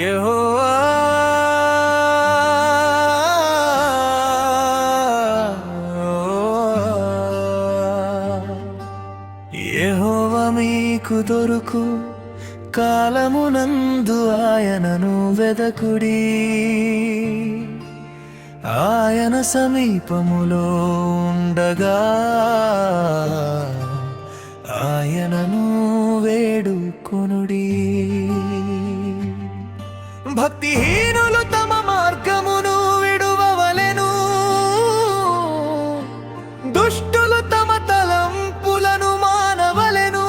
యెహోవా యెహోవా మీకు దొరుకు కాలమునందు ఆయనను వెదకుడి. ఆయన సమీపములో ఉండగా ఆయనను వేడుకొనుడి. భక్తిహీనులు తమ మార్గమును విడువవలెను. దుష్టులు తమ తలంపులను మానవలెను.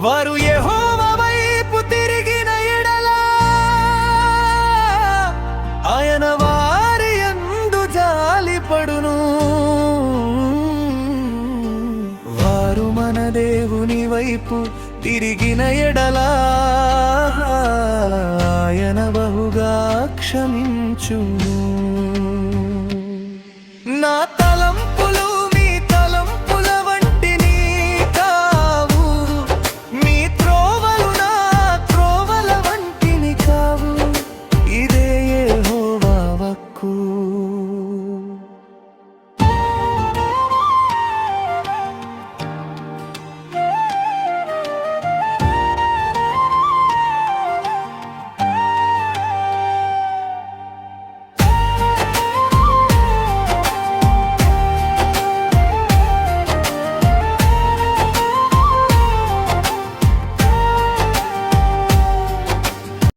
వారు యహోవ వైపు తిరిగిన ఎడలా ఆయన వారి ఎందు జాలిపడును. వారు మన దేవుని వైపు తిరిగిన ఎడలా క్షమించు నా